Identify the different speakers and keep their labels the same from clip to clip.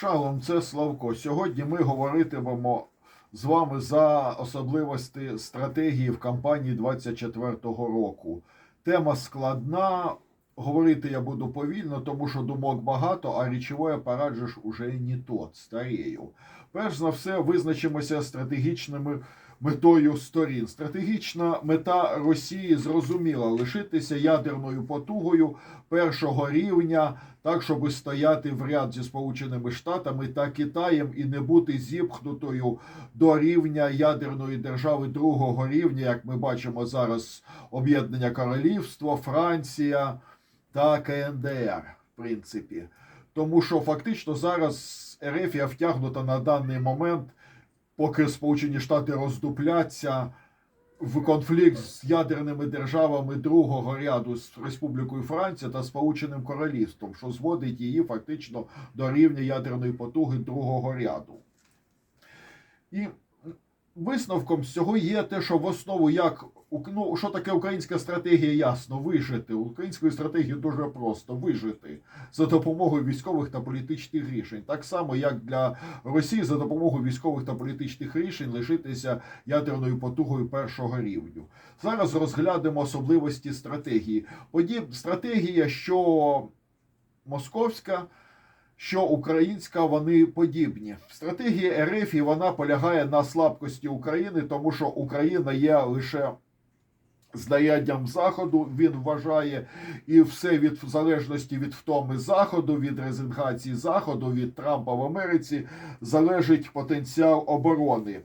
Speaker 1: Шалом, це Славко. Сьогодні ми говоритимемо з вами за особливості стратегії в кампанії 24-го року. Тема складна. Говорити я буду повільно, тому що думок багато, а апарат ж уже не тот, старею. Перш за все, визначимося стратегічними метою сторін. Стратегічна мета Росії зрозуміла лишитися ядерною потугою першого рівня, так щоб стояти в ряд зі Сполученими Штатами та Китаєм і не бути зіпхнутою до рівня ядерної держави другого рівня, як ми бачимо зараз, об'єднання Королівство, Франція та КНДР, в принципі. Тому що фактично зараз Ерефія втягнута на даний момент, поки Сполучені Штати роздупляться в конфлікт з ядерними державами другого ряду з Республікою Франція та Сполученим Королівством, що зводить її фактично до рівня ядерної потуги другого ряду. І висновком з цього є те, що в основу як ну, що таке українська стратегія, ясно, вижити. Українською стратегією дуже просто вижити за допомогою військових та політичних рішень. Так само, як для Росії за допомогою військових та політичних рішень лишитися ядерною потугою першого рівню. Зараз розглянемо особливості стратегії. Подіб стратегія, що московська що українська вони подібні. Стратегія РФ і вона полягає на слабкості України, тому що Україна є лише знаряддям заходу. Він вважає і все від в залежності від втоми заходу, від резингації заходу, від Трампа в Америці залежить потенціал оборони.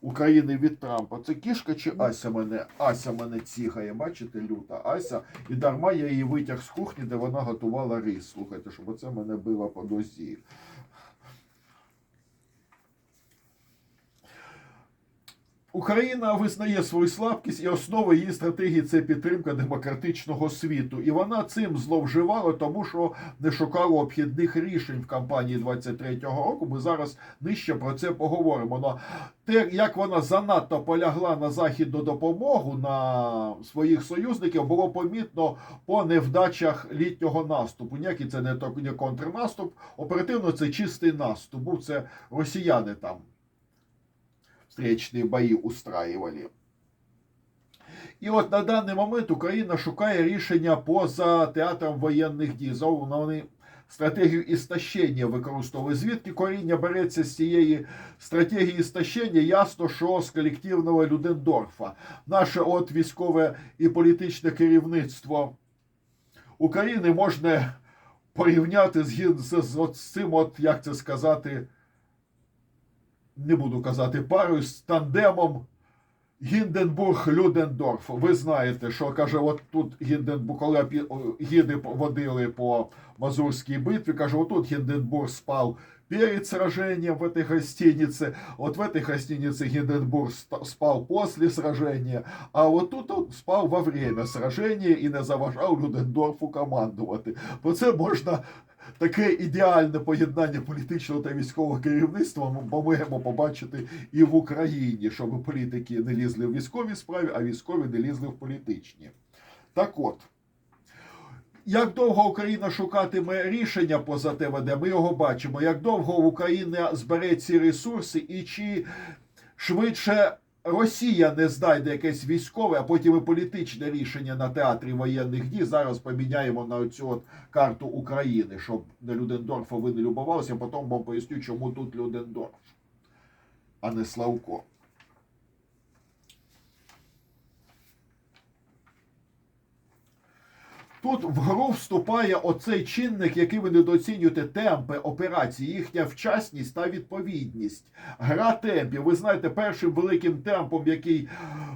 Speaker 1: України від Трампа. Це кішка чи Ася мене? Ася мене цігає, бачите, люта Ася. І дарма я її витяг з кухні, де вона готувала рис. Слухайте, щоб оце мене било по дозі. Україна визнає свою слабкість і основа її стратегії це підтримка демократичного світу. І вона цим зловживала, тому що не шукала обхідних рішень в кампанії 23-го року. Ми зараз нижче про це поговоримо. Но те, як вона занадто полягла на західну допомогу на своїх союзників, було помітно по невдачах літнього наступу. Ніякий це не контрнаступ. Оперативно це чистий наступ. Був це росіяни там встречные бои устраивали. І от на даний момент Україна шукає рішення поза театром воєнних дій. Знову вони стратегію істощення використовує. Звідки коріння береться з цієї стратегії істощення? Ясно, що з колективного Людендорфа. Наше от військове і політичне керівництво України можна порівняти з, з, з, з цим, от, як це сказати, не буду казати парою, з тандемом Гінденбург-Людендорф. Ви знаєте, що каже, от тут Гінденбург, коли гіди водили по Мазурській битві, каже, отут Гінденбург спав перед сражением в этой гостинице, от в этой гостинице Гінденбург спав после сражения, а от тут он спав во время сражения і не заважав Людендорфу командувати. Бо це можна таке ідеальне поєднання політичного та військового керівництва ми можемо побачити і в Україні, щоб політики не лізли в військові справи, а військові не лізли в політичні. Так от. Як довго Україна шукатиме рішення поза ТВД, ми його бачимо. Як довго Україна збере ці ресурси, і чи швидше Росія не знайде якесь військове, а потім і політичне рішення на театрі воєнних дій. Зараз поміняємо на цю от карту України, щоб на Людендорфа ви не любувалися, потім вам поясню, чому тут Людендорф, а не Славко. Тут в гру вступає оцей чинник, який ви недооцінюєте темпи операції, їхня вчасність та відповідність. Гра темпів. Ви знаєте, першим великим темпом, який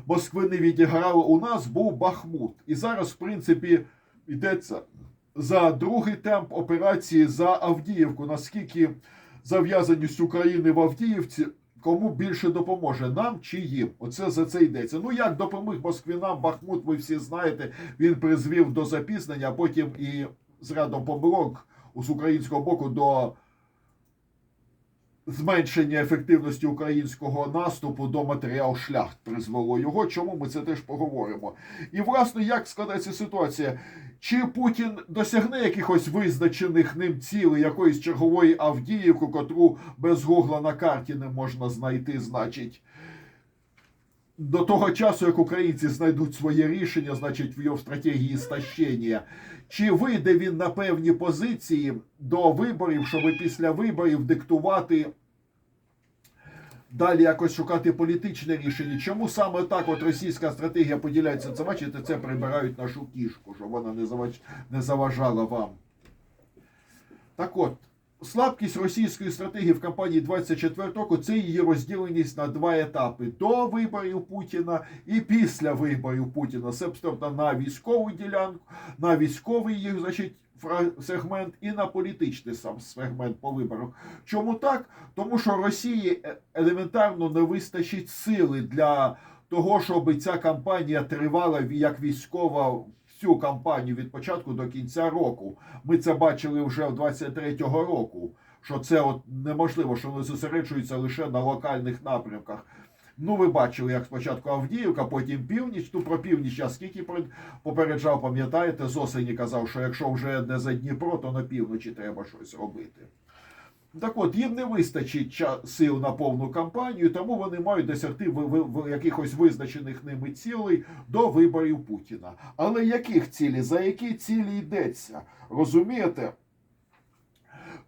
Speaker 1: Москвини відіграли у нас, був Бахмут. І зараз, в принципі, йдеться за другий темп операції за Авдіївку. Наскільки зав'язаність України в Авдіївці кому більше допоможе, нам чи їм? Оце за це йдеться. Ну як допоміг Москвінам Бахмут, ви всі знаєте, він призвів до запізнення, а потім і з помилок з українського боку до зменшення ефективності українського наступу до матеріал шляхт призвело його. Чому ми це теж поговоримо? І власне, як складається ситуація? Чи Путін досягне якихось визначених ним цілей, якоїсь чергової Авдіївку, котру без гугла на карті не можна знайти, значить. До того часу, як українці знайдуть своє рішення, значить, в його стратегії стащення, чи вийде він на певні позиції до виборів, щоб після виборів диктувати далі якось шукати політичне рішення? Чому саме так от російська стратегія поділяється? Це бачите, це прибирають нашу кішку, щоб вона не заважала вам. Так от, слабкість російської стратегії в кампанії 24 року це її розділеність на два етапи: до виборів Путіна і після виборів Путіна. Себто на військову ділянку, на військовий їх, значить. Сегмент і на політичний сам сегмент по виборах. Чому так? Тому що Росії е- елементарно не вистачить сили для того, щоб ця кампанія тривала як військова всю кампанію від початку до кінця року. Ми це бачили вже в 23-го року. Що це от неможливо, що вони зосереджуються лише на локальних напрямках. Ну, ви бачили, як спочатку Авдіївка, потім північ. Ну про північ я скільки попереджав, пам'ятаєте, з осені казав, що якщо вже не за Дніпро, то на півночі треба щось робити. Так от, їм не вистачить сил на повну кампанію, тому вони мають досягти ви- якихось визначених ними цілей до виборів Путіна. Але яких цілей? За які цілі йдеться? Розумієте?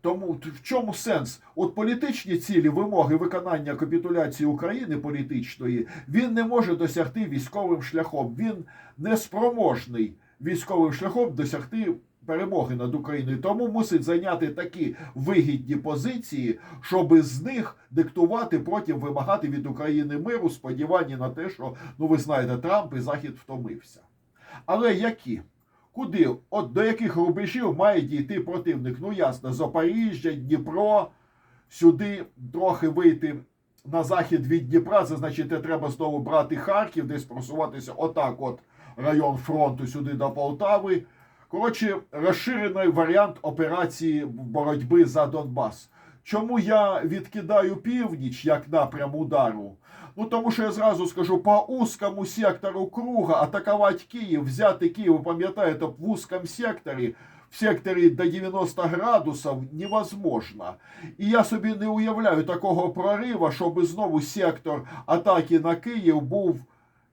Speaker 1: Тому в чому сенс? От політичні цілі, вимоги виконання капітуляції України політичної він не може досягти військовим шляхом. Він не спроможний військовим шляхом досягти перемоги над Україною. Тому мусить зайняти такі вигідні позиції, щоб з них диктувати потім вимагати від України миру, сподівання на те, що ну ви знаєте, Трамп і Захід втомився. Але які? Куди? От до яких рубежів має дійти противник? Ну ясно, Запоріжжя, Дніпро, сюди трохи вийти на захід від Дніпра. Це значить, треба знову брати Харків, десь просуватися отак, от район фронту сюди до Полтави. Коротше, розширений варіант операції боротьби за Донбас. Чому я відкидаю північ як напрям удару? Ну тому що я зразу скажу, по узкому сектору круга атакувати Київ, взяти Київ, пам'ятаєте, в узкому секторі, в секторі до 90 градусів невозможно. І я собі не уявляю такого прориву, щоб знову сектор атаки на Київ був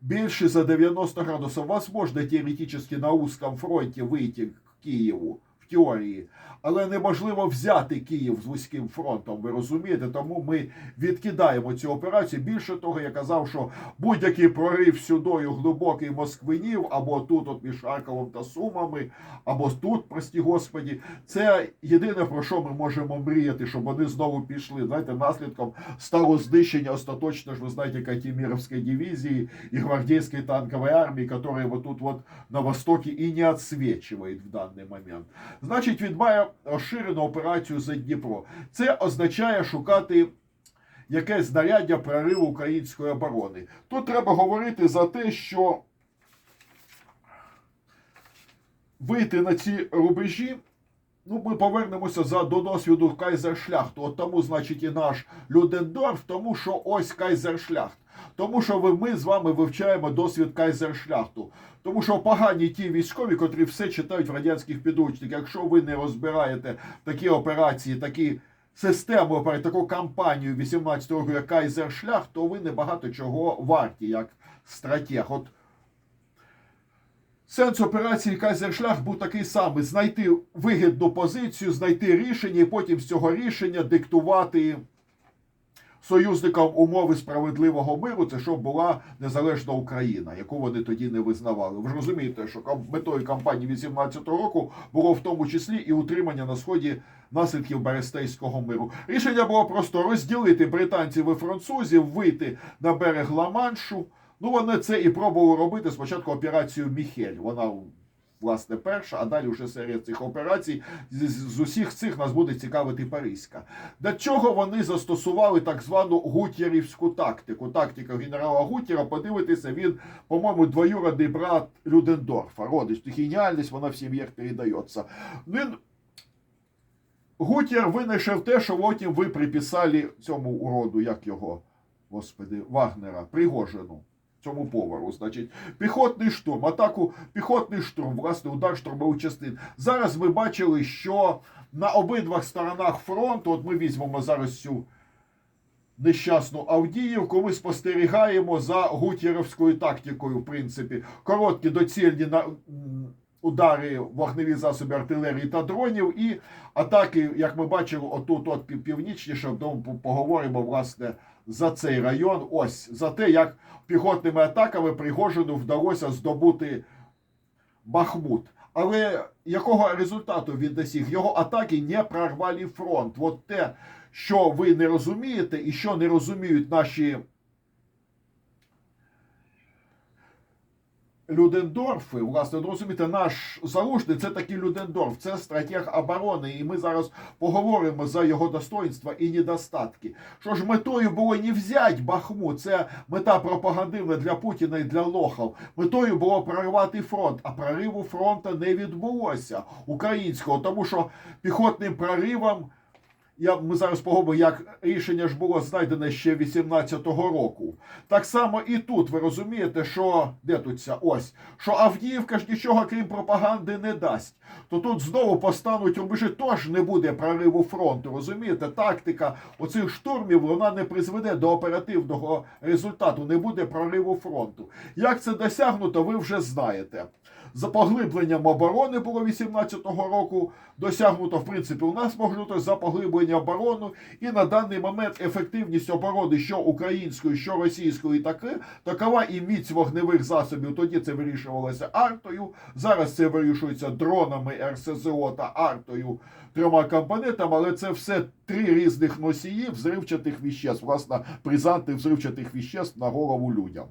Speaker 1: більше за 90 градусов. Возможно, теоретически на узком фронте выйти к Києву. Теорії, але неможливо взяти Київ з вузьким фронтом. Ви розумієте? Тому ми відкидаємо цю операцію. Більше того, я казав, що будь-який прорив сюдою глибокий Москвинів, або тут, от між Харковом та Сумами, або тут, прості господі, це єдине про що ми можемо мріяти, щоб вони знову пішли. Знаєте, наслідком стало знищення остаточно ж ви знаєте, Катимировської дивізії і гвардейської танкової армії, яка вот тут вот на востоке і не отсвечивает в даний момент. Значить, він має розширену операцію за Дніпро. Це означає шукати якесь знаряддя прориву української оборони. Тут треба говорити за те, що вийти на ці рубежі. Ну, ми повернемося за до досвіду Кайзершляхту. От тому, значить, і наш Людендорф, тому що ось Кайзершляхт. Тому що ми з вами вивчаємо досвід Кайзершляхту. Тому що погані ті військові, котрі все читають в радянських підручниках. Якщо ви не розбираєте такі операції, такі операцій, таку кампанію 18 року, як Кайзершлях, то ви не багато чого варті, як стратег. От Сенс операції Кайзершлях був такий самий: знайти вигідну позицію, знайти рішення, і потім з цього рішення диктувати союзникам умови справедливого миру, це щоб була незалежна Україна, яку вони тоді не визнавали. Ви ж розумієте, що метою кампанії 18-го року було в тому числі і утримання на сході наслідків Берестейського миру. Рішення було просто розділити британців і французів, вийти на берег Ла-Маншу. Ну, вони це і пробували робити спочатку операцію Міхель. Вона власне перша, а далі вже серія цих операцій. З, усіх цих нас буде цікавити Паризька. До чого вони застосували так звану гутєрівську тактику. Тактика генерала Гутєра, подивитися, він, по-моєму, двоюродний брат Людендорфа. Родич, геніальність, вона в сім'ях передається. Він Гутєр винайшов те, що потім ви приписали цьому уроду, як його, господи, Вагнера, Пригожину, цьому повару. Значить, піхотний штурм, атаку піхотний штурм, власне, удар штурмових частин. Зараз ми бачили, що на обидва сторонах фронту, от ми візьмемо зараз цю нещасну Авдіївку, ми спостерігаємо за гутєровською тактикою, в принципі, короткі доцільні на. Удари вогневі засоби артилерії та дронів, і атаки, як ми бачили, отут, от пів- північніше, тому поговоримо власне за цей район. Ось за те, як піхотними атаками Пригожину вдалося здобути Бахмут. Але якого результату він досіг? Його атаки не прорвали фронт. От те, що ви не розумієте, і що не розуміють наші Людендорфи, власне, розумієте, наш залужний це такий Людендорф, це стратег оборони, і ми зараз поговоримо за його достоинства і недостатки. Що ж метою було не взяти Бахмут, це мета пропагандивна для Путіна і для лохов. Метою було прорвати фронт, а прориву фронту не відбулося українського, тому що піхотним проривом. Я, ми зараз поговоримо, як рішення ж було знайдене ще 18-го року. Так само і тут ви розумієте, що де тут ця ось, що Авдіївка ж нічого крім пропаганди не дасть. То тут знову постануть рубежі, тож не буде прориву фронту. Розумієте, тактика оцих штурмів вона не призведе до оперативного результату, не буде прориву фронту. Як це досягнуто, ви вже знаєте. За поглибленням оборони було 18-го року досягнуто, в принципі, у нас можливо за поглиблення оборони, і на даний момент ефективність оборони, що української, що російської, таки, такова і міць вогневих засобів. Тоді це вирішувалося артою. Зараз це вирішується дронами РСЗО та артою трьома компонентами, але це все три різних носії взривчатих віществ, власне, призанти взривчатих віществ на голову людям.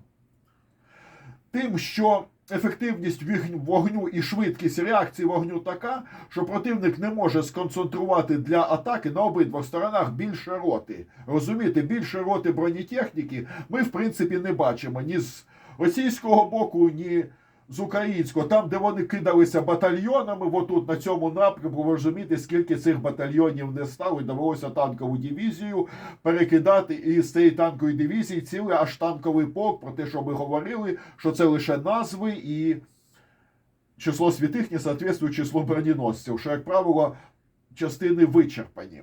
Speaker 1: Тим, що ефективність вогню і швидкість реакції вогню така, що противник не може сконцентрувати для атаки на обидвох сторонах більше роти. Розумієте, більше роти бронетехніки ми, в принципі, не бачимо ні з російського боку, ні з українського. Там, де вони кидалися батальйонами, отут на цьому напрямку, ви розумієте, скільки цих батальйонів не стало, і довелося танкову дивізію перекидати і з цієї танкової дивізії цілий аж танковий полк, про те, що ми говорили, що це лише назви і число святих не соответствує числу броненосців, що, як правило, частини вичерпані.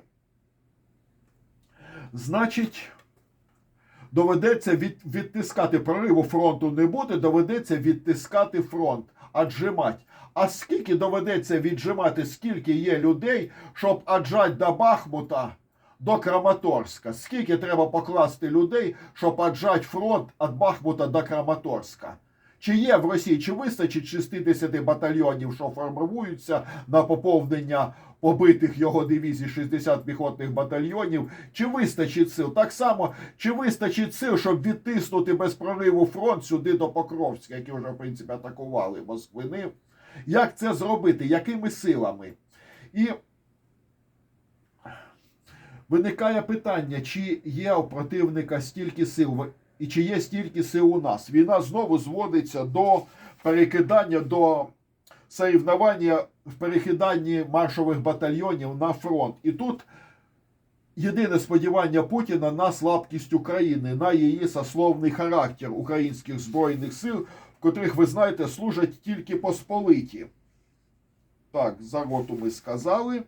Speaker 1: Значить, доведеться від, відтискати прориву фронту не буде, доведеться відтискати фронт, аджимать. А скільки доведеться віджимати, скільки є людей, щоб аджать до Бахмута, до Краматорська? Скільки треба покласти людей, щоб аджать фронт від Бахмута до Краматорська? Чи є в Росії, чи вистачить 60 батальйонів, що формуються на поповнення побитих його дивізій 60 піхотних батальйонів? Чи вистачить сил? Так само, чи вистачить сил, щоб відтиснути без прориву фронт сюди до Покровська, які вже, в принципі, атакували Москвини? Як це зробити? Якими силами? І виникає питання, чи є у противника стільки сил, і чи є стільки сил у нас. Війна знову зводиться до перекидання, до соревнування в перекиданні маршових батальйонів на фронт. І тут єдине сподівання Путіна на слабкість України, на її сословний характер українських збройних сил, в котрих, ви знаєте, служать тільки посполиті. Так, за роту ми сказали.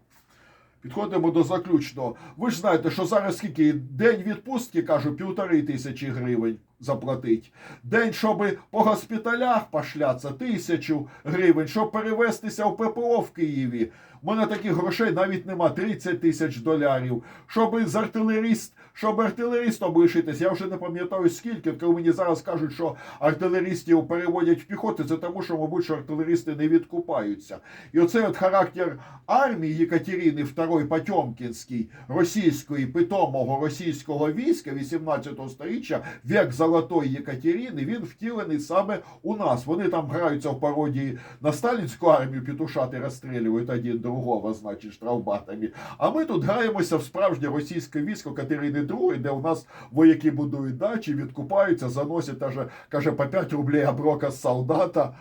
Speaker 1: Підходимо до заключного. Ви ж знаєте, що зараз скільки день відпустки, кажу, півтори тисячі гривень заплатить. День, щоб по госпіталях пошляться, тисячу гривень, щоб перевестися в ППО в Києві. У мене таких грошей навіть нема 30 тисяч долярів. Щоб з артилеріст, щоб артилеристом лишитись, я вже не пам'ятаю скільки, коли мені зараз кажуть, що артилеристів переводять в піхоту, це тому, що, мабуть, що артилеристи не відкупаються. І оцей от характер армії Єкатерини II Потьомкінській, російської питомого російського війська 18 століття, вік Золотої Єкатерини, він втілений саме у нас. Вони там граються в пародії на сталінську армію, петушати розстрілюють один другого, значить, штрафбатами. А ми тут граємося в справжнє російське військо Катерини II, де у нас вояки будують дачі, відкупаються, заносять, каже, каже по 5 рублей оброка з солдата.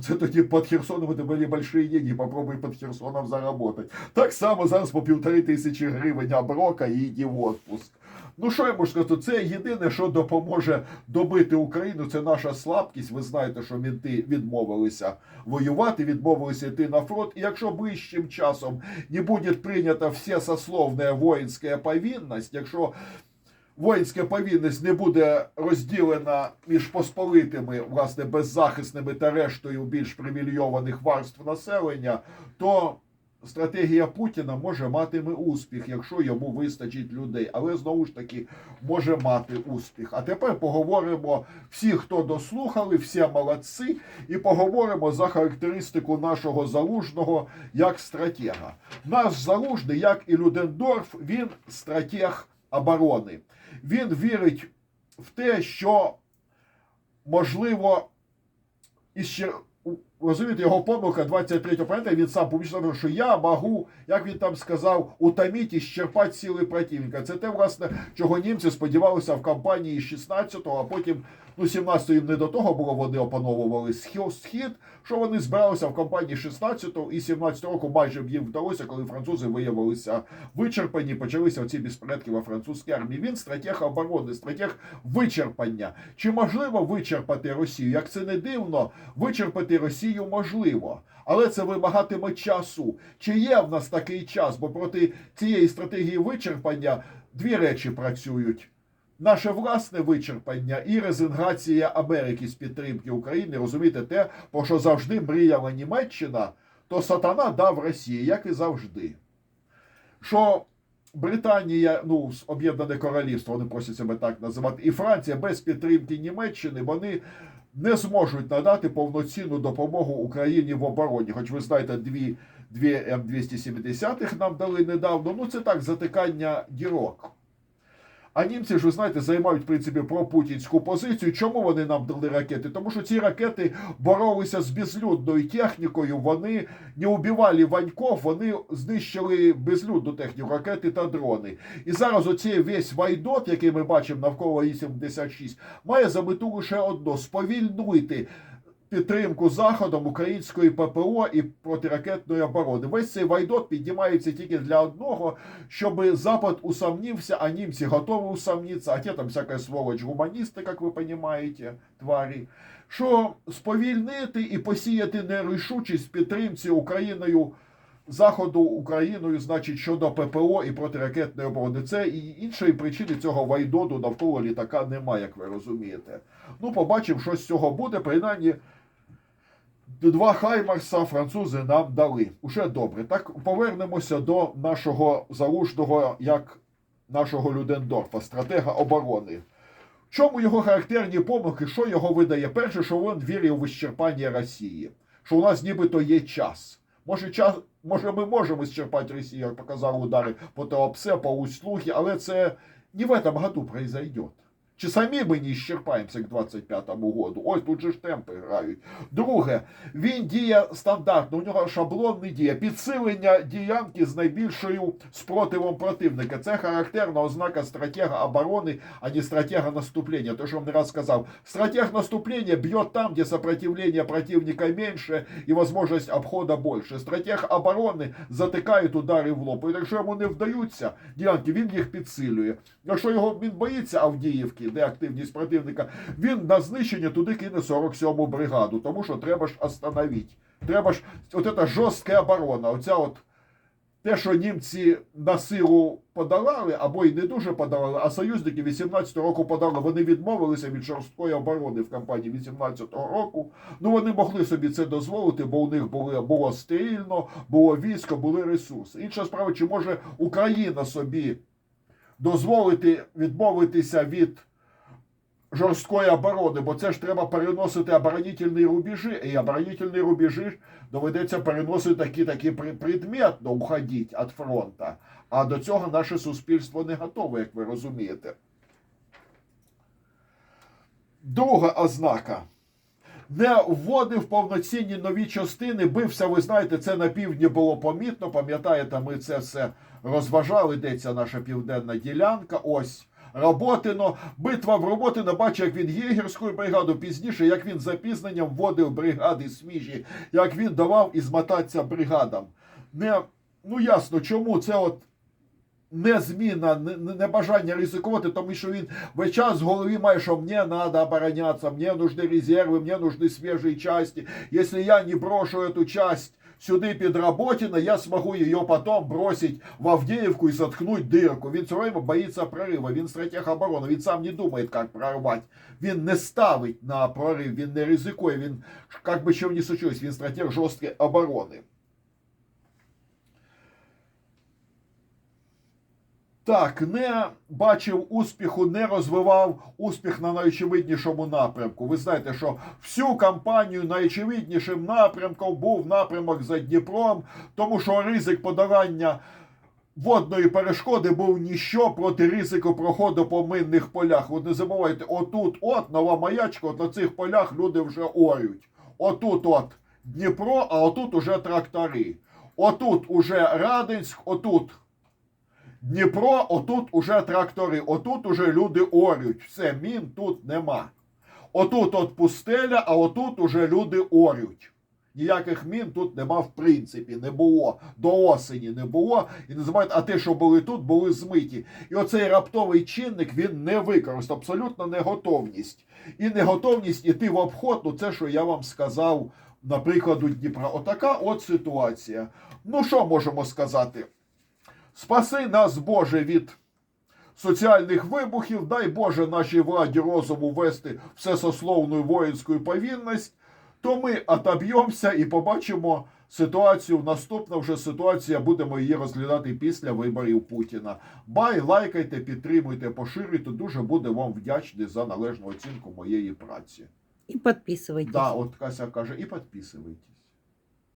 Speaker 1: Це тоді під Херсоном це були великі деньги, попробуй під Херсоном заработати. Так само зараз по півтори тисячі гривень оброка і йди в отпуск. Ну що я можу сказати? Це єдине, що допоможе добити Україну. Це наша слабкість. Ви знаєте, що мінти відмовилися воювати, відмовилися йти на фронт. І якщо ближчим часом не буде прийнята всесословна воїнська повинність, якщо воїнська повинність не буде розділена між посполитими, власне, беззахисними та рештою більш привільйованих варств населення, то стратегія Путіна може матиме успіх, якщо йому вистачить людей. Але знову ж таки може мати успіх. А тепер поговоримо всі, хто дослухали, всі молодці, і поговоримо за характеристику нашого залужного як стратега. Наш залужний, як і Людендорф, він стратег оборони. Він вірить в те, що можливо іще розумієте, його помилка 23 пам'ятаєте, він сам публічно говорив, що я можу, як він там сказав, утомити і щерпати сили противника. Це те, власне, чого німці сподівалися в кампанії 16-го, а потім, ну, 17-го їм не до того було, вони опановували схід, що вони збиралися в кампанії 16-го і 17-го року майже б їм вдалося, коли французи виявилися вичерпані, почалися оці безпорядки во французькій армії. Він стратег оборони, стратег вичерпання. Чи можливо вичерпати Росію? Як це не дивно, вичерпати Росію можливо. Але це вимагатиме часу. Чи є в нас такий час? Бо проти цієї стратегії вичерпання дві речі працюють. Наше власне вичерпання і резингація Америки з підтримки України, розумієте, те, про що завжди мріяла Німеччина, то сатана дав Росії, як і завжди. Що Британія, ну, Об'єднане Королівство, вони просять себе так називати, і Франція без підтримки Німеччини, вони не зможуть надати повноцінну допомогу Україні в обороні. Хоч ви знаєте, дві, дві М270 нам дали недавно. Ну це так, затикання дірок. А німці ж, ви знаєте, займають в принципі пропутінську позицію. Чому вони нам дали ракети? Тому що ці ракети боролися з безлюдною технікою. Вони не убивали ваньков, вони знищили безлюдну техніку, ракети та дрони. І зараз оцей весь вайдот, який ми бачимо навколо І-76, має за мету лише одно сповільнити підтримку заходом української ППО і протиракетної оборони. Весь цей вайдот піднімається тільки для одного, щоб Запад усомнився, а німці готові усомнитися, а ті там всяка сволоч гуманісти, як ви розумієте, тварі. Що сповільнити і посіяти нерішучість підтримці Україною. Заходу Україною, значить, щодо ППО і протиракетної оборони. Це і іншої причини цього вайдоду навколо літака немає, як ви розумієте. Ну, побачимо, що з цього буде. Принаймні, два Хаймарса французи нам дали. Уже добре. Так повернемося до нашого залужного, як нашого Людендорфа, стратега оборони. В чому його характерні помилки, що його видає? Перше, що він вірив в ісчерпання Росії, що у нас нібито є час. Може, час, може, ми можемо ісчерпати Росію, як показали удари по Туапсе, по услуги, але це не в этом году произойдет. Чи самі ми не ісчерпаємося к 25-му году? Ось тут же ж темпи грають. Друге, він діє стандартно, у нього шаблонний діє. Підсилення діянки з найбільшою спротивом противника. Це характерна ознака стратега оборони, а не стратега наступлення. То, що вам не раз сказав, стратег наступлення б'є там, де сопротивлення противника менше і можливість обхода більше. Стратег оборони затикає удари в лоб. І якщо йому не вдаються ділянки, він їх підсилює. Якщо його він боїться Авдіївки, де активність противника, він на знищення туди кине 47-му бригаду, тому що треба ж остановити. Треба ж от ця жорстка оборона, оця от те, що німці на силу подолали, або й не дуже подолали, а союзники 18-го року подали. Вони відмовилися від жорсткої оборони в кампанії 18-го року. Ну вони могли собі це дозволити, бо у них були, було стерильно, було військо, були ресурси. Інша справа, чи може Україна собі дозволити відмовитися від жорсткої оборони, бо це ж треба переносити оборонительні рубежі, і оборонительні рубежі доведеться переносити такі такі предметно уходити від фронту. А до цього наше суспільство не готове, як ви розумієте. Друга ознака. Не вводив повноцінні нові частини, бився, ви знаєте, це на півдні було помітно. Пам'ятаєте, ми це все розважали, йдеться наша південна ділянка. Ось Роботино. Битва в Роботино бачив, як він єгерську бригаду, пізніше, як він з запізненням вводив бригади свіжі, як він давав і змотатися бригадам. Не, ну ясно, чому це от не зміна, не, не не бажання ризикувати, тому що він весь час в голові має, що мені треба оборонятися, мені нужны резерви, мені нужны свіжі части. Якщо я не брошу эту часть сюди під Работіна, я смогу її потім бросить в Авдіївку і заткнуть дирку. Він все время боїться прориву, він стратег оборони, він сам не думає, як прорвати. Він не ставить на прорив, він не ризикує, він, як би чим не случилось, він стратег жорсткої оборони. Так, не бачив успіху, не розвивав успіх на найочевиднішому напрямку. Ви знаєте, що всю кампанію найочевиднішим напрямком був напрямок за Дніпром, тому що ризик подавання водної перешкоди був ніщо проти ризику проходу по минних полях. Ви не забувайте, отут, от нова маячка, от на цих полях люди вже орють. Отут от Дніпро, а отут уже трактори. Отут уже Радинськ, отут. Дніпро, отут уже трактори, отут уже люди орють. Все, мін тут нема. Отут от пустеля, а отут уже люди орють. Ніяких мін тут нема в принципі, не було. До осені не було. І забувайте, а те, що були тут, були змиті. І оцей раптовий чинник він не використав. Абсолютно неготовність. І неготовність іти в обход, ну це, що я вам сказав, на прикладу Дніпра. Отака от ситуація. Ну, що можемо сказати? Спаси нас, Боже, від соціальних вибухів, дай Боже нашій владі розуму вести всесословну воїнську повінність, то ми отоб'ємося і побачимо ситуацію. Наступна вже ситуація, будемо її розглядати після виборів Путіна. Бай, лайкайте, підтримуйте, поширюйте. Дуже буде вам вдячний за належну оцінку моєї праці.
Speaker 2: И подписывайтесь.
Speaker 1: Да, от Кася каже, і підписуйтесь.